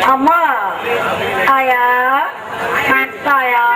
அம்மா ஆயா தாயா அண்ணேம்மா.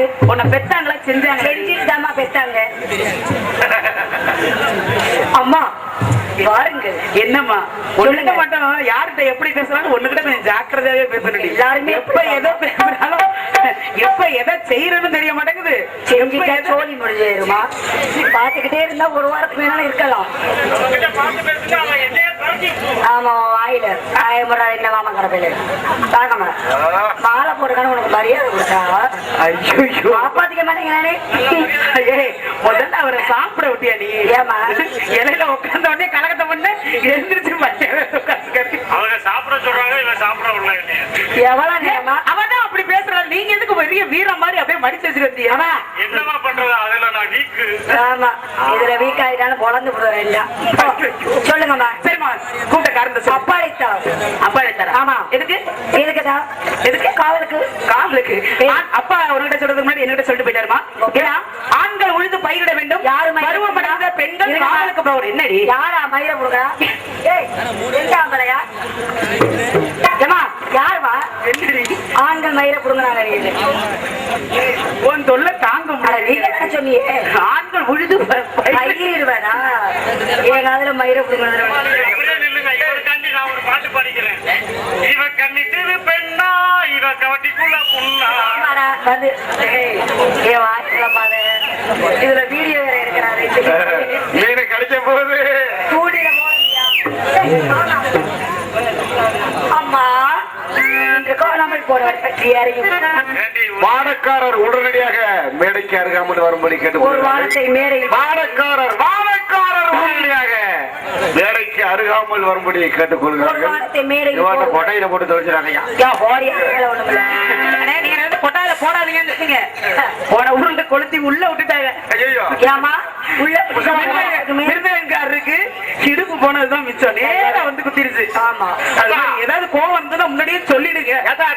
இருக்கு. உன்னை பெத்தாங்களா செஞ்சாங்க செஞ்சுட்டு பெத்தாங்க அம்மா வாருங்கள் என்னம்மா? ஒண்ணுகிட்ட மட்டும். யார்கிட்ட எப்படி பேசுறாங்க ஒண்ணுகிட்ட கொஞ்சம் ஜாக்கிரதையாவே பேசணும் எல்லாருமே எப்ப எதை பேசுறாலும் எப்ப எதை செய்யறதுன்னு தெரிய மாட்டேங்குது. சோழி முடிஞ்சிருமா பாத்துக்கிட்டே இருந்தா ஒரு வாரத்துக்கு வேணாலும் இருக்கலாம். ஆமா வாயில. ஆயமுறை என்ன மாமா கடப்பையில தாங்கம்மா மாலை போடுறதுக்கான உனக்கு மரியாதை கொடுத்தா? ஐயோ காப்பாத்திக்க மாட்டேங்க நானே. ஏய், முதல்ல அவரை சாப்பிட விட்டியா நீ? ஏம்மா? இலையில உட்கார்ந்த உடனே கலகத்தை பண்ண எழுந்திரிச்சு மத்தியானம் உட்கார்ந்து அவங்க சாப்பிட சொல்றாங்க இவன் சாப்பிட விடல என்னைய. எவ்வளவு நேரமா? அவதான் அப்படி பேசுறாரு நீங்க எதுக்கு பெரிய வீரம் மாதிரி அப்படியே மடிச்சு வச்சிருந்தீங்க ஆமா. என்னமா பண்றது? அதுல நான் வீக்கு. ஆமா. இதுல வீக் ஆயிட்டாலும் பொழந்து போடுறேன் எல்லாம் சொல்லுங்கம்மா. சரிம்மா கூப்பிட்ட காரணத்தை சொல்லு. அப்பாடித்தான் அப்பா எடுத்தாரா ஆமா. எதுக்கு? எதுக்கு காவலுக்கு. காவலுக்கு. அப்பா உங்ககிட்ட சொல்றதுக்கு முன்னாடி என்கிட்ட சொல்லிட்டு போயிட்டாருமா ஏன்னா ஆண்கள் உழுது பயிரிட வேண்டும். யாரு மயிரை பருவமடைந்த பெண்கள். காவலுக்கு போவர் என்னடி? யாரா மயிர கொடுக்குறா ஏய் எந்தாம்பலையா ஏமா ஆண்கள் மயிர புடுங்குறாங்க நீ. உன் தொல்லை தாங்க முடியல. ஆண்கள் உழுது ப- பயிரிட- மயிரிடுவேனா என் காதுல மயிர புடுங்குறது அப்படியே நில்லுங்க இவருக்காண்டி நான் ஒரு பாட்டு பாடிக்கிறேன். இவ கண்ணிட்டு பெண்ணா இவ கவட்டிக்குள்ள புண்ணா. வந்து. வாய்ப்புல பாரு. இதுல கோலாமல் போறவர் பற்றி அறியும். ஏண்டி, வாட மானக்காரர் உடனடியாக மேடைக்கு அருகாமல் வரும்படி ஒரு வாரத்தை மேடையில் மானக்காரர் உடனடியாக மேடைக்கு அருகாமல் வரும்படி ஒரு. கொட்டையில போட்டு கொட்டாயில சொன்னீங்க. போன உருண்டை கொளுத்தி உள்ள விட்டுட்டாங்க. ஐயோ ஏம்மா, உள்ள விருதுகாரருக்கு இடுப்பு போனதுதான் மிச்சம் நேரா வந்து குத்திருச்சு ஆமா. ஏதாவது கோவம் இருந்ததா முன்னாடியே சொல்லிடுங்க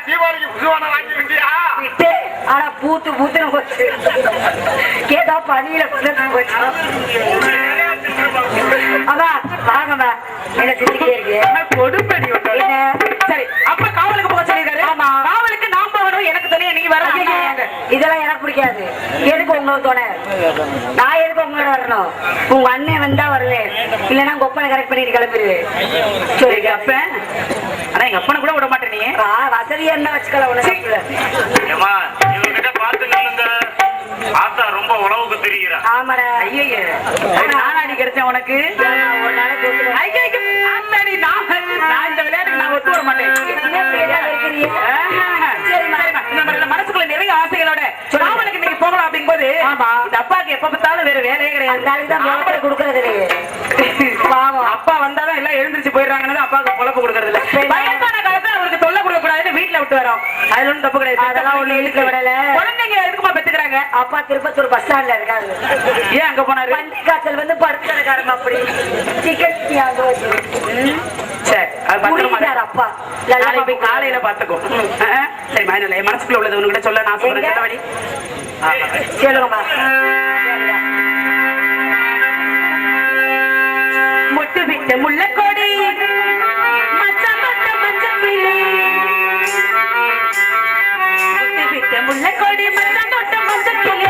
தீபாவளிக்கு புதுவான வாங்கி விட்டியா விட்டு, ஆனா பூத்து பூத்துன்னு போச்சு. ஏதோ பனியில போச்சு. அம்மா, வாங்கம்மா. இருக்கு? கொடுப்படி என்ன? இதெல்லாம் எனக்கு பிடிக்காது. எதுக்கு உங்களுக்கு துணை நான் எதுக்கு உங்களோட வரணும்? உங்க அண்ணன் வந்தா வருவேன். இல்லைன்னா உங்க ஒப்பனை கரெக்ட் பண்ணிட்டு கிளம்பிடுவேன். சரி அப்பன் ஆனா எங்க அப்பனை கூட விட மாட்டேன் நீ. ஆ, வசதியா என்ன வச்சுக்கல உனக்கு பார்த்து நில்லுங்க. ஆத்தா ரொம்ப உழவுக்கு தெரிகிறா. ஆமாடா. ஐயே நானாடி கிடைச்சேன் உனக்கு? ஒரு நாளைக்கு. ஐயே, நான் இந்த விளையாட்டுக்கு நான் ஒத்து வர மாட்டேன் என்ன பேரா இருக்கிறீங்க? ஆஹா. சரிம்மா. சரிம்மா, இந்த மாதிரி மனசுக்குள்ள நிறைய ஆசைகளோட காவலுக்கு இன்னைக்கு போகலாம் அப்படிங்கும்போது ஆமா. இந்த அப்பாக்கு எப்ப பார்த்தாலும் வேற வேலையே கிடையாது. கொடுக்கறது இல்லையே. பாவம். அப்பா வந்தாதான் எல்லாம் எழுந்திருச்சு போயிடுறாங்கன்னு அப்பாவுக்கு பொழப்பு கொடுக்கறது இல்ல. வயசான காலத்துல அவருக்கு தொல்லை கொடுக்க கூடாதுன்னு வீட்டுல விட்டு வரோம். அதுல தப்பு கிடையாது. அதெல்லாம் ஒண்ணும் இழுக்க விடல. குழந்தைங்க எதுக்குமா பெத்துக்கிறாங்க? அப்பா திருப்பத்தூர் பஸ் ஸ்டாண்ட்ல இருக்காரு. ஏன் அங்க போனாரு? காய்ச்சல் வந்து படுத்துறக்காரங்க அப்படி சிக்கன் சரி. அது பத்திரமா. அப்பா. நாளைக்கு போய் காலையில பாத்துக்கோ. சரி மனசுக்குள்ள உள்ளது உனக்கு சொல்ல நான் சொல்றேன். சொல்லுங்கம்மா முட்டு விட்டு முள்ளக்கோடி மச்சான் மத்த மஞ்சள் கிளி. முட்டு விட்டு முள்ளக்கோடி மச்சான் தொட்ட மஞ்சள் கிளி.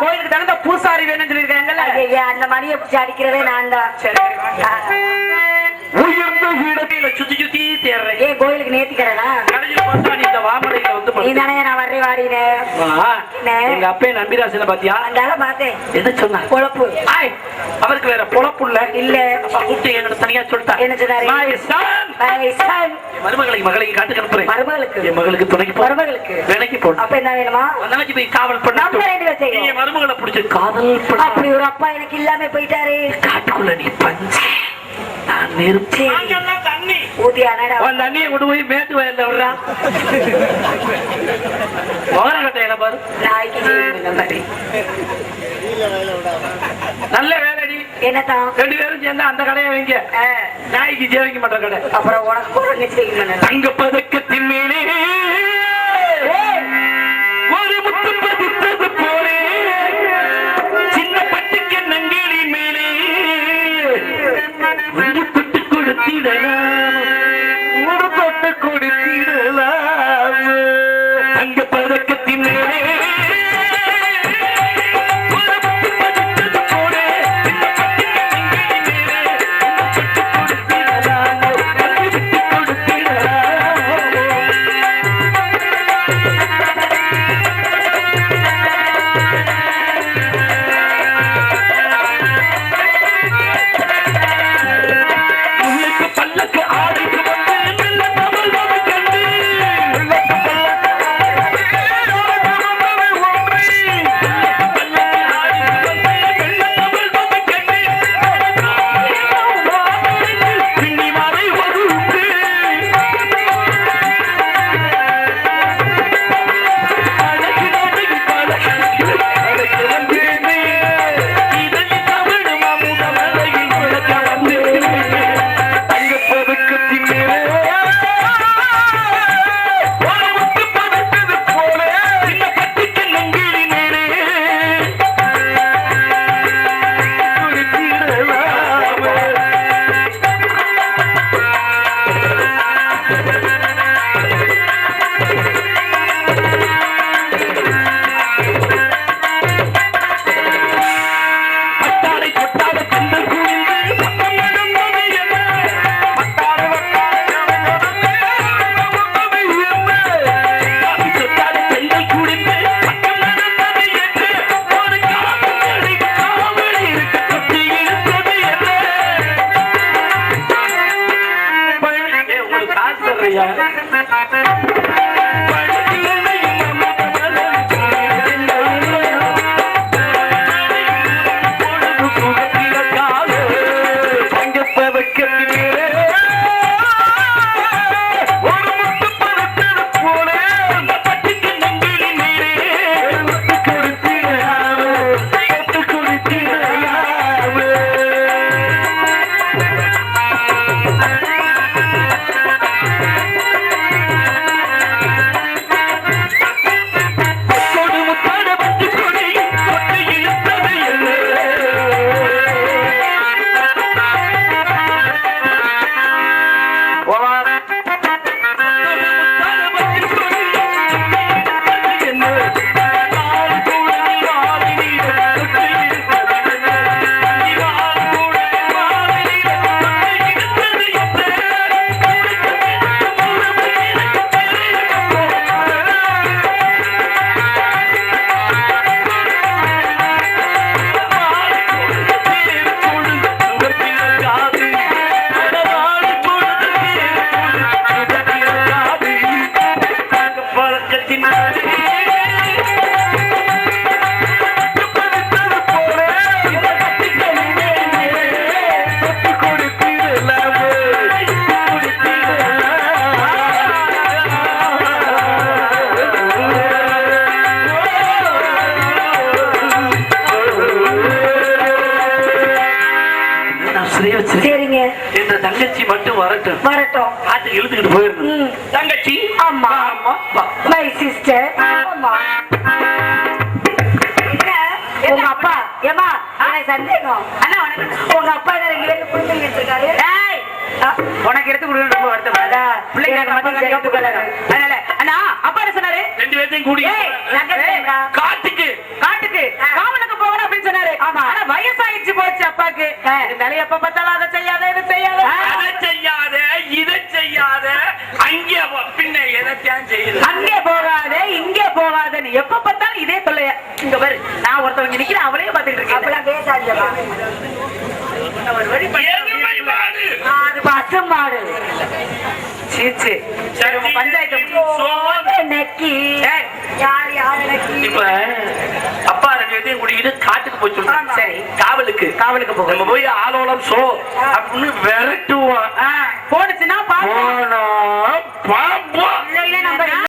கோயிலுக்கு தகுந்த பூசாரி வேணும்னு சொல்லிருக்காங்கல்ல ஐயா அந்த மணியை பிடிச்சி அடிக்கிறதே நான் தான் உயர்ந்த இடத்தில் சுத்தி சுத்தி தேடுறேன் ஏன் கோயிலுக்கு நேத்திக்கிறேனா கடைசியில் பார்த்தா நீ இந்த வந்து நீ படுத்து தானே நான் வர்றே வாடினே வா. என்ன? எங்க அப்பே பாத்தியா? அந்தால பார்த்தேன். என்ன சொன்னார் பொழப்பு. ஆய் அவருக்கு வேற பொழப்புள்ள இல்ல. அப்பா கூப்பிட்டு என்னோட தனியா சொல்லிட்டா என்ன சொன்னாரு? மருமகளை மகளையும் காட்டுக்கு அனுப்புறேன் மருமகளுக்கு? என் மகளுக்கு துணைக்கு போ. மருமகளுக்கு? வேலைக்கு அப்ப என்ன வேணுமா? போய் காவல் பண்ண நம்ம ரெண்டு என் மருமகளை பிடிச்சு காதல் பண்ண. அப்படி ஒரு அப்பா எனக்கு இல்லாம போயிட்டாரு. காட்டுக்குள்ள நீ பஞ்ச. நெருப்பு நாங்கெல்லாம் தண்ணி ஊத்தி அனடா உன் தண்ணியை கொண்டு போய் மேட்டு வயல்ல விடுறா. மோகன கட்டையில பாரு? நல்ல வேலைடி என்னதான் ரெண்டு பேரும் சேர்ந்து அந்த கடையை வைங்க. நாய்க்கு ஜெயிக்க மாட்ட கடை. அப்புறம் உனக்கு தங்க பதக்கத்தின் மேலே. yeah. வா. மை சிஸ்டர் உங்க அப்பா. ஏமா எனக்கு சந்தேகம். அண்ணா உனக்கு உங்க அப்பா என்ன ரெண்டு பேருக்கு பிடிச்சி வச்சிருக்காரு உனக்கு எடுத்து கொடுக்கணும் ரொம்ப வருத்தப்படாத பிள்ளைங்க எனக்கு மட்டும் அதனால அண்ணா அப்பா என்ன சொன்னாரு? ரெண்டு பேர்த்தையும் கூடி. காட்டுக்கு. காட்டுக்கு. காவலுக்கு ஆனா வயசாயிடுச்சு போச்சு அப்பாக்கு. இருந்தாலும் எப்ப பார்த்தாலும் அதை செய்யாத இதை செய்யாத. அதை செய்யாத இதை செய்யாத. அங்கே பின்ன எதைத்தான் செய்யுது? அங்கே போகாத எப்ப பார்த்தாலும் இதே தொல்லைய? இங்க பாரு நான் ஒருத்தவங்க நிக்கிறேன் அவளையே பாத்துட்டு இருக்கேன். அப்பெல்லாம் பேசாதீங்கப்பா ஒரு வழி பண்ணி- எருமை மாடு. அது பசு மாடு. சீச்சு சரி உங்க பஞ்சாயத்து. நெக்கி யார் யார் நெக்கி இப்ப அப்பா நாலஞ்சு காட்டுக்கு போய் காவலுக்கு. காவலுக்கு போய் ஆலோலம் சோ அப்படின்னு விரட்டுவோம். போனுச்சுன்னா